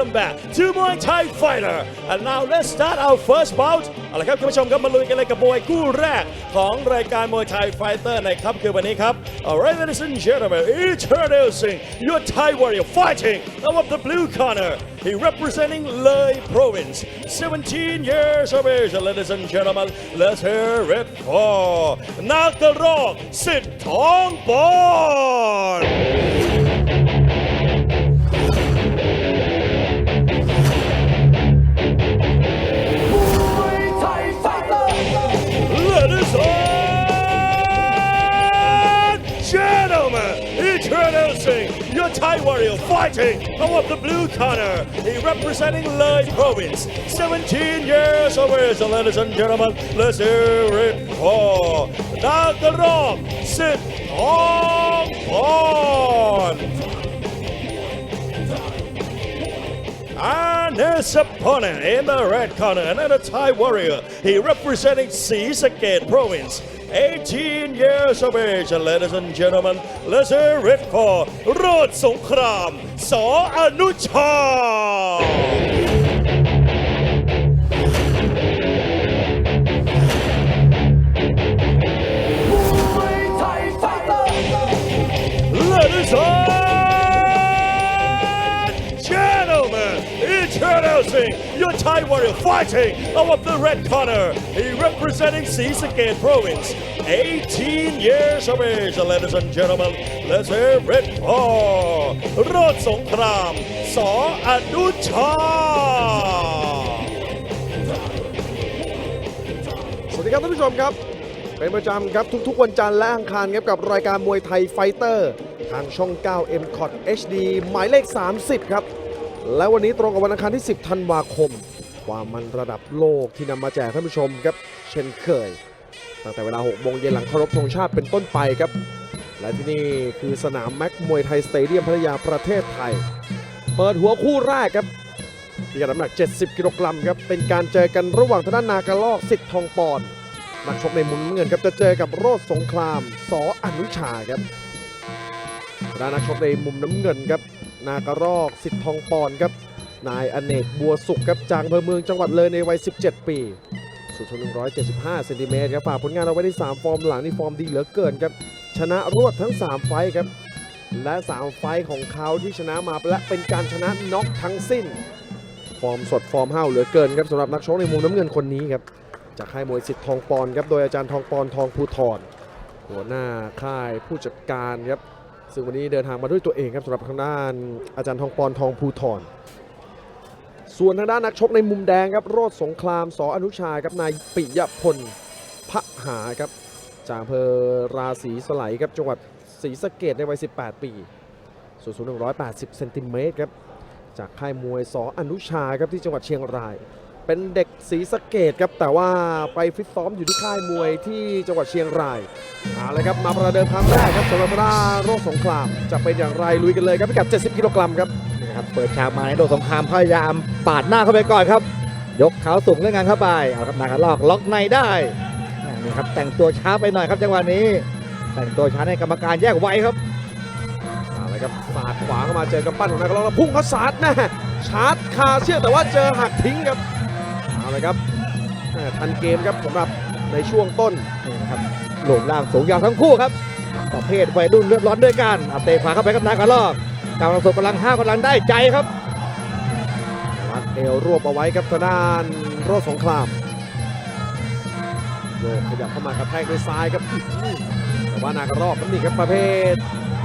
Ladies and gentlemen, welcome back to Muay Thai Fighter. And now let's start our first bout. เอาละครับคุณผู้ชมครับมาลุยกันเลยกับมวยคู่แรกของรายการมวยไทยไฟเตอร์ในค่ำคืนวันนี้ครับ Alright, ladies and gentlemen, introducing your Thai warrior fighting out of the blue corner. He representing Lei Province, 17 years of age. Ladies and gentlemen, let's hear it for Nagarok Sit Tong Bond. Ladies introducing your Thai warrior fighting out of the blue corner. He representing Lei Province, 17 years of age. Ladies and gentlemen, let's hear it for Nagarok Sit on And his opponent in the red corner, another Thai warrior. He representing Sisakate province. 18 years of age, and ladies and gentlemen, let's hear it for รอดสงคราม สออนุชา Thai warrior fighting out of the red corner. He representing Sisakate province. 18 years of age, ladies and gentlemen. Let's hear it for Rod Songkram, Saw Anucha. สวัสดีครับท่านผู้ชมครับ เป็นประจำครับทุกๆวันจันทร์และอังคารครับกับรายการมวยไทยไฟเตอร์ ทางช่อง 9 m c o t HD หมายเลข 30 ครับ และวันนี้ตรงกับวันอังคารที่ 10 ธันวาคม ความมันระดับโลกที่นำมาแจกท่านผู้ชมครับ เช่นเคย ตั้งแต่เวลา6โมงเย็นหลังเคารพธงชาติเป็นต้นไปครับ และที่นี่คือสนามแม็กมวยไทยสเตเดียมพัทยาประเทศไทย เปิดหัวคู่แรกครับพิกัดน้ำหนัก 70 กิโลกรัมครับ เป็นการเจอกันระหว่างทางด้านนากระลอกสิทธิ์ทองปอนนักชกในมุมน้ำเงินครับจะเจอกับโรดสงครามสออนุชาครับด้านนักชกในมุมน้ำเงินครับ นากระรอกสิทธิ์ทองปอนครับ นายอเนกบัวสุขครับจากอำเภอเมืองจังหวัดเลยในวัย 17 ปีสูงถึง175เซนติเมตรครับฝากผลงานเอาไว้ที่3ฟอร์มหลังนี่ฟอร์มดีเหลือเกินครับชนะรวดทั้ง 3 ไฟครับ และ 3 ไฟของเขาที่ชนะมาและเป็นการชนะน็อกทั้งสิ้น ฟอร์มสดฟอร์มห้าวเหลือเกินครับสำหรับนักชกในมุมน้ำเงินคนนี้ครับจากค่ายมวยสิทธิ์ทองปอนครับโดยอาจารย์ทองปอนทองภูทรหัวหน้าค่ายผู้จัดการครับซึ่งวันนี้เดินทางมาด้วยตัวเองครับสำหรับทางด้านอาจารย์ทองปอนทองภูทร ส่วนทางด้านนักชกในมุมแดงครับโรดสงครามสออนุชาครับนายปิยพลพะหาครับจากอำเภอราศีสไลครับจังหวัดศรีสะเกดในวัย 18 ปีสูงสูง180 เซนติเมตรครับจากค่ายมวยสออนุชาครับที่จังหวัดเชียงราย เป็นเด็กศรีสะเกดครับแต่ว่าไปฟิตซ้อมอยู่ที่ค่ายมวยที่จังหวัดเชียงรายเอาเลยครับมาประเดิมครั้งแรกครับสำหรับทางด้าโรคสงครามจะเป็นอย่างไรลุยกันเลยครับพิกัด 70 กิโลกรัมครับ นะครับเปิดฉากมาในโดดสงครามพยายามปาดหน้าเข้าไปก่อนครับ ยกเขาสูงเล่นงานเข้าไปเอาครับนากระลอกล็อกในได้นี่ครับแต่งตัวช้าไปหน่อยครับจังหวะนี้ แต่งตัวช้าในกรรมการแยกไว้ครับเอาเลยครับสาดขวาเข้ามาเจอกำปั้นของนายกรองแล้วพุ่งเขาสาดแน่ชาร์จคาเชือกแต่ว่าเจอหักทิ้งครับเอาเลยครับทันเกมครับสำหรับในช่วงต้นนี่นะครับหลมล่างสูงยาวทั้งคู่ครับประเภทวัยรุ่นเลือดร้อนด้วยกันเอาเตะขวาเข้าไปครับนากระลอก กำลังสดกำลังห้าวกำลังได้ใจครับรัดเอวรวบเอาไว้ครับทางด้านโรดสงครามโยกขยับเข้ามากระแทกด้วยซ้ายครับแต่ว่านากรอบนั่นนี่ครับประเภท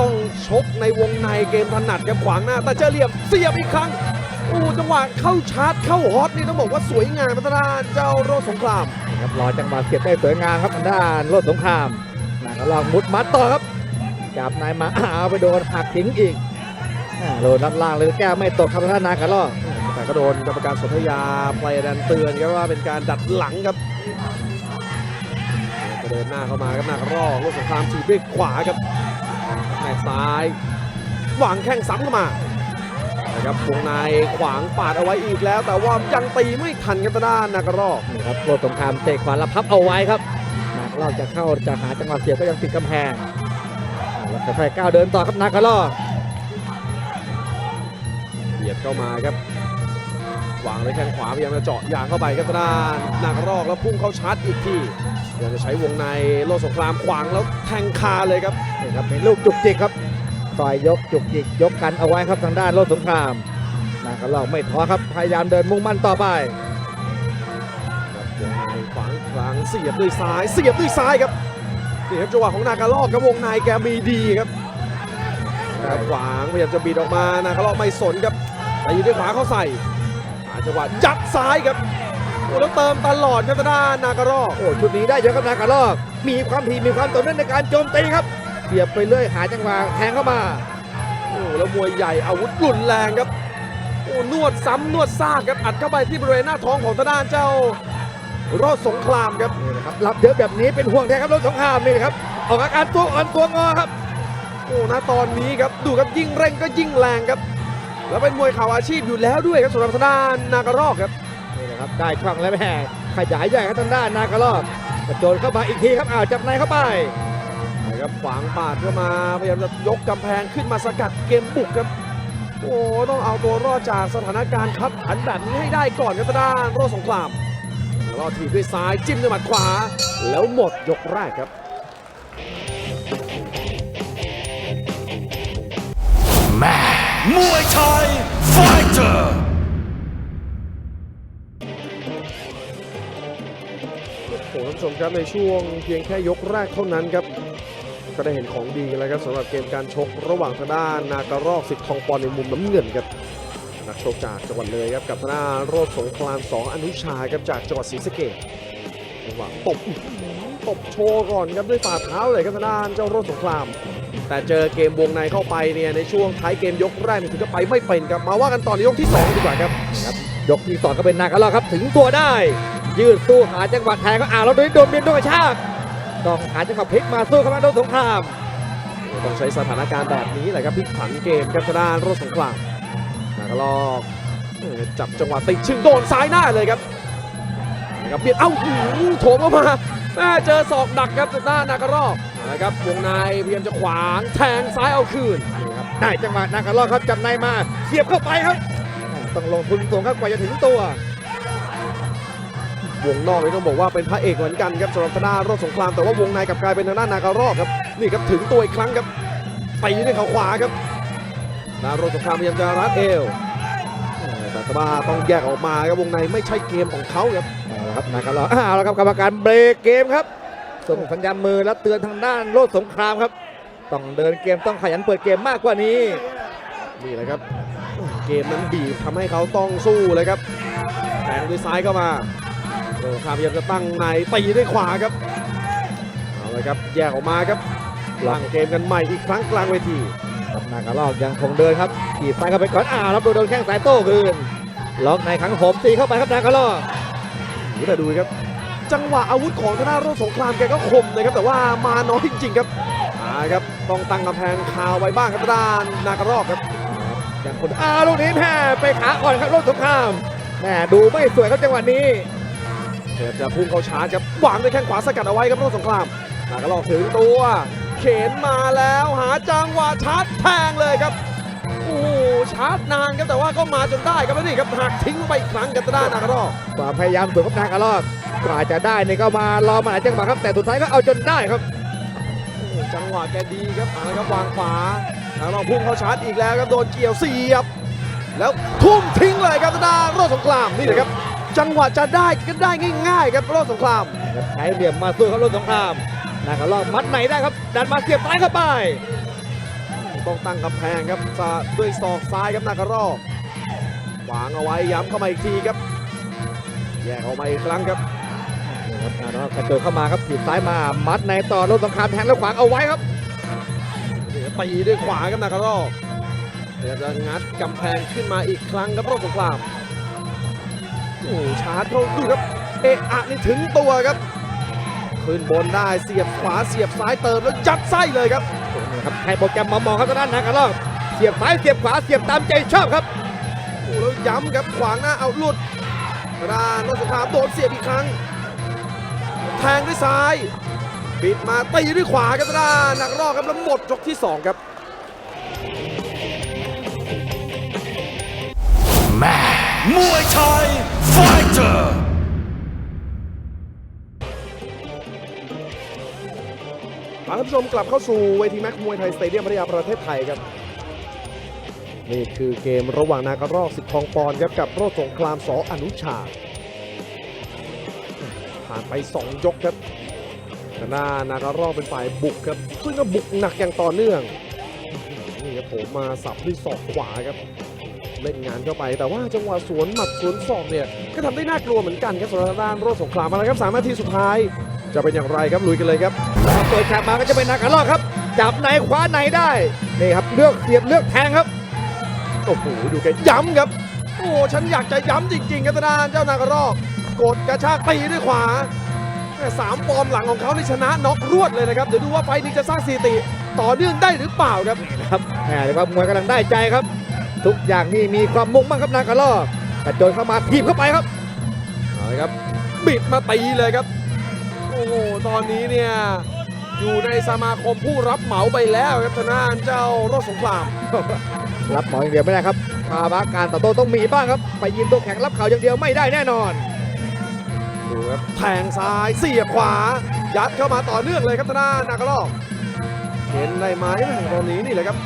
ต้องชกในวงในเกมถนัดครับขวางหน้า แต่เจอเหลี่ยมเสียบอีกครั้งอู้จังหวะเข้าชาร์จเข้าฮอตนี่ต้องบอกว่าสวยงามมาทางด้านเจ้าโรดสงครามนะครับรอจังหวะเสียบได้สวยงามครับทางด้านรถสงครามนากรอกมุดมัดต่อครับจับนายมาเอาไปโดนหักทิ้งอีก โดนด้านล่างเลยแก้วไม่ตกครับทางด้านนากระลอกแต่ก็โดนกรรมการสนธยาปดันเตือนครับว่าเป็นการดัดหลังครับเดินหน้าเข้ามาครับหน้ากระรอกโรดสงครามถีบด้วยขวาครับแม่ซ้ายวางแข้งซ้ำเข้ามานะครับวงในขวางปาดเอาไว้อีกแล้ว แต่ว่ายังตีไม่ทันครับทางด้านนากระรอกนี่ครับรถสงครามเตะขวาแล้วพับเอาไว้ครับนากระลอกจะเข้าจะหาจังหวะเสียบก็ยังติดกำแพงแล้วค่อยๆก้าวเดินต่อครับนากระลอก ยดยดเข้ามาครับวางด้วยแข้งขวาพยายามจะเจาะยางเข้าไปครับทางด้านนากระรอกแล้วพุ่งเข้าชาร์จอีกทีพยายามจะใช้วงในโลดสงครามขวางแล้วแทงคาเลยครับนี่ครับเป็นลูกจุกจิกครับต่อยยกจุกจิกยกกันเอาไว้ครับทางด้านรถสงครามนากระลอกไม่ท้อครับพยายามเดินมุ่งมั่นต่อไปครับวงในขวางอีกครั้งเสียบด้วยซ้ายเสียบด้วยซ้ายครับนี่ครับจังหวะของนากาลอกครับวงในแกมีดีครับครับขวางพยายามจะบีดออกมานากาลอกไม่สนครับแต่อยู่ด้วยขวาเข้าใส่หาจังหวะยัดซ้ายครับโอ้แล้วเติมตลอดครับทางด้านนากาลอกโอ้ชุดนี้ได้เยอะครับนากระลอกมีความถี่มีความต่อเนื่องในการโจมตีครับเสียบไปเรื่อยหาจังหวะแทงเข้ามาโอ้แล้วมวยใหญ่อาวุธรุนแรงครับโอ้นวดซ้ำนวดซากครับอัดเข้าไปที่บริเวณหน้าท้องของทางด้านเจ้ารอดสงครามครับนี่นะครับรับเยอะแบบนี้เป็นห่วงแท้ครับรถสงครามนี่นะครับออกอาการตัวอ่อนตัวงอครับโอ้ณตอนนี้ครับดูครับยิ่งเร่งก็ยิ่งแรงครับ แล้วเป็นมวยเข่าอาชีพอยู่แล้วด้วยครับสำหรับทางด้านนากรอกครับนี่นะครับได้ช่องแล้วแม่ขยายใหญ่ครับทางด้านนากรอกกระโจนเข้ามาอีกทีครับอ้าวจับในเข้าไปนะครับขวางปาดเข้ามาพยายามจะยกกำแพงขึ้นมาสกัดเกมบุกครับโอ้ต้องเอาตัวรอดจากสถานการณ์คับขันแบบนี้ให้ได้ก่อนครับทาด้านโรสงครามแล้วก็ถีด้วยซ้ายจิ้มด้วยหมัดขวา แล้วหมดยกแรกครับ มวยไทยไฟเตอร์โอ้ท่านผู้ชมครับในช่วงเพียงแค่ยกแรกเท่านั้นครับ ก็ได้เห็นของดีกันแล้วครับสำหรับเกมการชกระหว่างทางด้านนากรอกสิทธิ์ทองปอนในมุมน้ำเงินครับนักชกจากจังหวัดเลยครับกับทางด้านโรดสงครามสองอนุชาครับจากจังหวัดศรีสะเกษจังหวะตบตบโชว์ก่อนครับด้วยฝ่าเท้าเลยครับทางด้านเจ้าโรดสงคราม แต่เจอเกมวงในเข้าไปเนี่ยในช่วงท้ายเกมยกแรกถึงก็ไปไม่เป็นครับมาว่ากันตอนในยกที่สองดีกว่าครับครับ ยกที่สองก็เป็นนากระลอกครับ ถึงตัวได้ ยืดสู้หาจังหวะแทงก็อ่าวแล้วโดนโดนเบียนโดนกระชากต้องหาจังหวะพลิกมาสู้เข้ามาโดนสงครามต้องใช้สถานการณ์แบบนี้แหละครับพลิกผันเกมครับทางด้านโรดสงครามนากระลอกจับจังหวะติดชึงโดนซ้ายหน้าเลยครับนะครับเบียดเอ้าโถมเข้ามาแม่เจอศอกดักครับทางด้านนากรอก นะครับวงในพยายามจะขวางแทงซ้ายเอาคืนนี่ครับได้จังหวะนากระลอกครับจับในมาเสียบเข้าไปครับ ต้องลงทุนสูงครับกว่าจะถึงตัว วงนอกนี่ต้องบอกว่าเป็นพระเอกเหมือนกันครับสำหรับทางด้านโรดสงครามแต่ว่าวงในกลับกลายเป็นทางด้านนากระรอกครับนี่ครับถึงตัวอีกครั้งครับตีด้วยเขาขวาครับนาโรดสงครามพยายามจะรัดเอวเออแต่ว่าต้องแยกออกมาครับวงในไม่ใช่เกมของเขาครับเอาละครับนากระลอกอ้าวแล้วครับกรรมการเบรกเกมครับ ส่งสัญญาณมือแล้วเตือนทางด้านโลดสงครามครับ ต้องเดินเกมต้องขยันเปิดเกมมากกว่านี้ นี่แหละครับ เกมนั้นบีบทำให้เขาต้องสู้เลยครับแทงด้วยซ้ายเข้ามาโอ้คามพยายามจะตั้งในตีด้วยขวาครับเอาเลยครับแยกออกมาครับลังเกมกันใหม่อีกครั้งกลางเวทีครับนากระลอกยังคงเดินครับขี่ซ้ายเข้าไปก่อนอ้าวแล้วโดนแข้งซ้ายโต้คืนล็อกในขังผมตีเข้าไปครับนากระลอกโอ้แต่ดูครับ จังหวะอาวุธของธนาโรสงครามแกก็คมนะครับแต่ว่ามาน้อยจริง ๆ ครับอ่าครับต้องตั้งกำแพงคาวไว้บ้างครับด้านนากระรอกครับอยังคนอาลูกนี้แพ้ไปขาอ่อนครับโลดสงครามแหมดูไม่สวยครับจังหวะนี้เกือบจะพุ่งเข้าชาร์จครับวางด้วยแข้งขวาสกัดเอาไว้ครับโรสงครามนากระรอกถึงตัว เข็นมาแล้วหาจังหวะชาร์จแทงเลยครับ หชาร์จนานครับแต่ว่าก็มาจนได้ครับแล้วนี่ครับหักทิ้งไปอีกครั้งกับทางด้านนากระรอกความพยายามสูงครับนากระลอกกว่าจะได้เนี่ยก็มารอมาหลายจังหวะครับ แต่สุดท้ายก็เอาจนได้ครับโอ้โหจังหวะแกดีครับเอาละครับวางขวาแล้วเราพุ่งเข้าชาร์จอีกแล้วครับโดนเกี่ยวเสียบ แล้วทุ่มทิ้งเลยครับทางด้านโรจน์สงครามนี่เลยครับจังหวะจะได้ก็ได้ง่ายๆครับโรจน์สงครามครับใช้เหลี่ยมมาสู้ครับรถสงครามนากระลอกมัดไหนได้ครับดันมาเสียบซ้ายเข้าไป ต้องตั้งกำแพงครับด้วยศอกซ้ายครับนากระรอกวางเอาไว้ย้ำเข้ามาอีกทีครับ แยกออกมาอีกครั้งครับนี่ครับนากระลอกกระโดดเข้ามาครับถีบซ้ายมามัดในต่อรถสงครามแทงแล้วขวางเอาไว้ครับตีด้วยขวาครับนากระรอพยายามจะงัดกำแพงขึ้นมาอีกครั้งครับรจน์สงครามโอ้โหชาร์จเขาดูครับเอะอะนี่ถึงตัวครับ ขึ้นบนได้เสียบขวาเสียบซ้ายเติมแล้วยัดไส้เลยครับ ครับให้โปรแกรมมามองครับทางด้านนากระลอกเสียบซ้ายเสียบขวาเสียบตามใจชอบครับโอ้แล้วย้ำครับขวางหน้าเอาหลุดทางด้านรถสงครามโดนเสียบอีกครั้ง แทงด้วยซ้ายปิดมาตีด้วยขวาครับทางด้านหนักรอกครับแล้วหมดยกที่ 2 ครับ Muay Thai Fighter พาท่านผู้ชมกลับเข้าสู่เวทีแม็กมวยไทยสเตเดียมพัทยาประเทศไทยครับ นี่คือเกมระหว่างนากรรอกสิทธิ์ทองปอนครับกับโรดสงครามสออนุชา ผ่านไป 2 ยกครับแต่หน้านากรรอกเป็นฝ่ายบุกครับ ซึ่งก็บุกหนักอย่างต่อเนื่อง นี่ครับผมมาสับด้วยศอกขวาครับ เล่นงานเข้าไป แต่ว่าจังหวะสวนหมัดสวนศอกเนี่ยก็ทำได้น่ากลัวเหมือนกันครับสำหรับทางด้านโรดสงครามมาแล้วครับสามนาทีสุดท้าย จะเป็นอย่างไรครับลุยกันเลยครับ แล้วตัวฉากมาก็จะเป็นนาคาลอกครับ จับในคว้าในได้ นี่ครับเลือกเสียบเลือกแทงครับ โอ้โหดูแกย้ำครับ โอ้โหฉันอยากจะย้ำจริงๆครับทางด้านเจ้านากระรอกกดกระชากตีด้วยขวาแม่สามฟอร์มหลังของเขานี่ชนะน็อกรวดเลยนะครับ เดี๋ยวดูว่าไฟล์นี้จะสร้างสถิติ ต่อเนื่องได้หรือเปล่าครับครับแหมเรียกว่ามวยกำลังได้ใจครับ ทุกอย่างนี่มีความมุ่งมั่นครับนากาลอกกระโจนเข้ามาทีบเข้าไปครับเอาละครับบิดมาตีเลยครับ โอ้โหตอนนี้เนี่ย อยู่ในสมาคมผู้รับเหมาไปแล้วครับทางด้านเจ้ารถสงครามรับหมออย่างเดียวไม่ได้ครับภาวะการต่อโต้ต้องมีบ้างครับ ไปยินตัวแข็งรับเข่าอย่างเดียวไม่ได้แน่นอนดูครับแทงซ้ายเสียบขวา ยัดเข้ามาต่อเนื่องเลยครับทางด้านนากระลอกเห็นได้ไหมแม่งตอนนี้นี่แหละครับ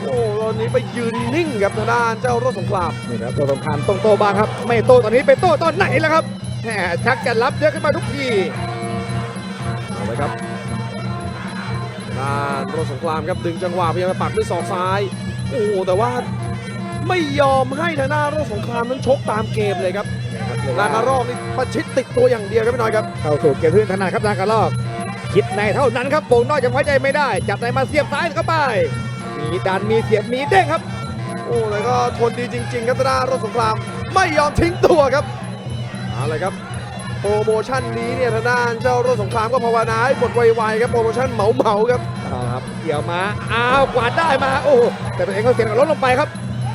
โอ้ตอนนี้ไปยืนนิ่งครับทางด้านเจ้ารถสงครามนี่ครับตัวสำคัญต้องโตบ้างครับ ไม่โตตอนนี้ไปโตตอนไหนแล้วครับแหมชักจะรับเยอะขึ้นมาทุกทีเอาเลยครับ ด้านรถสงครามครับดึงจังหวะพยายามจะปักด้วยศอกซ้ายโอ้โหแต่ว่าไม่ยอมให้ทางด้านรถสงครามนั้นชกตามเกมเลยครับนากระรอกนี่ประชิดติดตัวอย่างเดียวครับพี่น้อยครับเข้าสู่เกมที่ถนัดครับนากาลอกคิดในเท่านั้นครับโป่งนอกจะไว้ใจไม่ได้ จับในมาเสียบซ้ายเข้าไป มีดันมีเสียบมีเด้งครับ โอ้แล้วก็ทนดีจริง ๆ ครับทางด้านรถสงครามไม่ยอมทิ้งตัวครับเอาเลยครับ โปรโมชั่นนี้เนี่ยทางด้านเจ้ารถสงครามก็ภาวนาให้หมดไวๆครับโปรโมชั่นเหมาๆครับเอาครับเกี่ยวมาอ้าวกวาดได้มาโอ้โหแต่ตัวเองก็เสียงลดลงไปครับ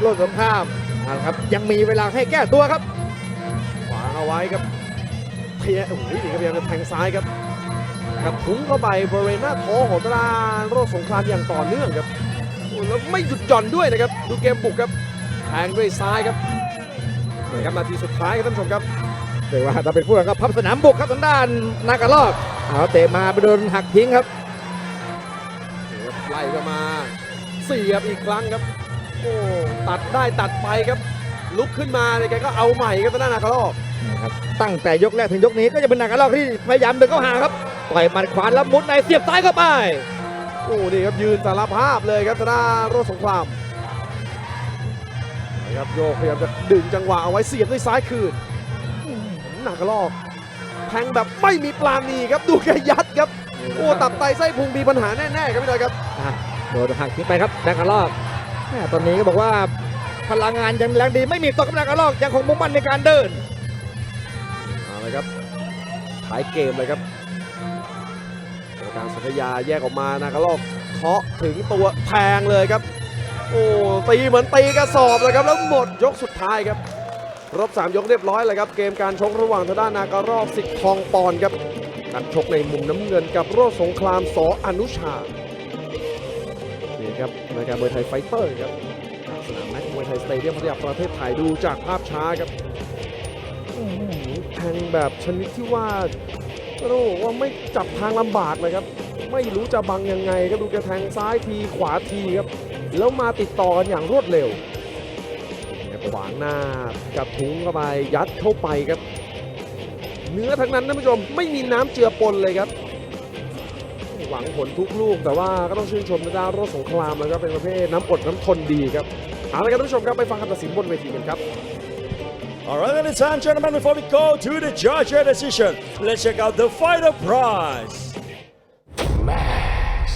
ลดสงครามเอาละครับยังมีเวลาให้แก้ตัวครับขวางเอาไว้ครับเพียโอ้โหนี่ครับพยายามจะแทงซ้ายครับกระทุ้งเข้าไปบริเวณหน้าท้องของทางด้านรถสงครามอย่างต่อเนื่องครับโอ้แล้วไม่หยุดหย่อนด้วยนะครับ ดูเกมบุกครับแทงด้วยซ้ายครับนี่ครับนาทีสุดท้ายครับท่านผู้ชมครับ เรียกว่าถ้าเป็นผู้หลังก็พับสนามบุกครับทางด้านนากาลอกเอาเตะมาไปโดนหักทิ้งครับนี่ครับไล่เข้ามาเสียบอีกครั้งครับโอ้ตัดได้ตัดไปครับ ลุกขึ้นมาเนี่ยแกก็เอาใหม่ครับทางด้านนากาลอกนะครับตั้งแต่ยกแรกถึงยกนี้ก็จะเป็นนากาลอกที่พยายามเดินเข้าหาครับต่อยหมัดขวาแล้วมุดในเสียบซ้ายเข้าไปโอ้นี่ครับยืนสารภาพเลยครับทางด้านรถสงครามนะครับโยกพยายามจะดึงจังหวะเอาไว้เสียบด้วยซ้ายคืนอื้อ หือหนักกระลอกแทงแบบไม่มีปลาณีครับดูแกยัดครับโอ้ตับไตไส้พุงมีปัญหาแน่ๆครับพี่น้อยครับอะโดนหักทิ้งไปครับนากาลอกแม่ตอนนี้ก็บอกว่าพลังงานยังแรงดีไม่มีตกกับนากาลอกยังคงมุ่งมั่นในการเดินเอาเลยครับท้ายเกมเลยครับกรรมการสัญญาแยกออกมานะกระลอกเคาะถึงตัวแทงเลยครับ โอ้ตีเหมือนตีกระสอบเลยครับแล้วหมดยกสุดท้ายครับ รบ 3 ยกเรียบร้อยเลยครับ เกมการชกระหว่างทางด้านนากรรอกสิทธิ์ทองปอนครับนักชกในมุมน้ำเงินกับโรดสงครามสออนุชานี่ครับรายการมวยไทยไฟเตอร์ครับสนามแม็กมวยไทยสเตเดียมพัทยาประเทศไทยดูจากภาพช้าครับแทงแบบชนิดที่ว่าก็ต้ว่าไม่จับทางลำบากเลยครับ ไม่รู้จะบังยังไงก็ดูแกแทงซ้ายทีขวาทีครับ แล้วมาติดต่อกันอย่างรวดเร็ว วางหน้ากระทุ้งเข้าไปยัดเข้าไปครับ เนื้อทั้งนั้นท่านผู้ชมไม่มีน้ำเจือปนเลยครับ หวังผลทุกลูกแต่ว่าก็ต้องชื่นชมนด้านรถสงครามแล้วก็เป็นประเภทน้ำอดน้ำทนดีครับเอาละครับท่านผู้ชมครับไปฟังคำตัดสินบนเวทีกันครับ Alright, ladies and gentlemen, before we go to the judge decision, let's check out the fighter prize.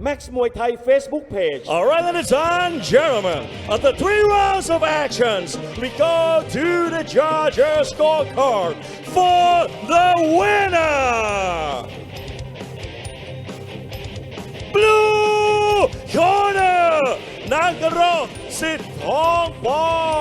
Max Muay Thai Facebook page. All right, ladies and gentlemen, after three rounds of actions, we go to the judges' scorecard for the winner. Blue corner, Nagaro Sitthong Ball.